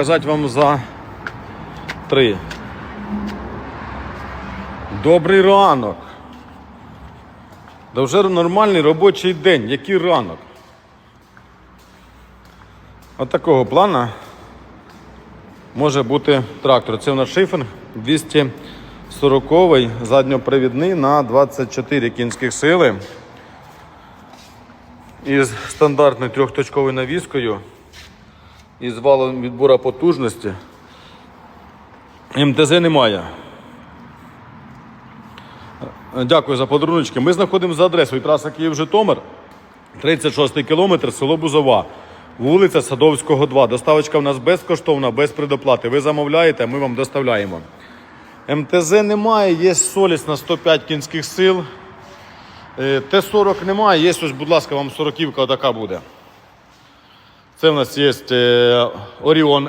Казати вам за три. Добрий ранок. Да вже нормальний робочий день. Який ранок? От такого плана може бути трактор. Це у нас шифінг 240 задньопривідний на 24 кінських сили. Із стандартною трьохточковою навіскою із валом відбору потужності. МТЗ немає. Дякую за подаруночки. Ми знаходимося за адресою траса Київ-Житомир, 36 кілометр, село Бузова, вулиця Садовського, 2. Доставочка в нас безкоштовна, без предоплати. Ви замовляєте, ми вам доставляємо. МТЗ немає, є Соліс на 105 кінських сил. Е, Т-40 немає, є ось, будь ласка, вам 40-ка така буде. Це в нас є Orion Orion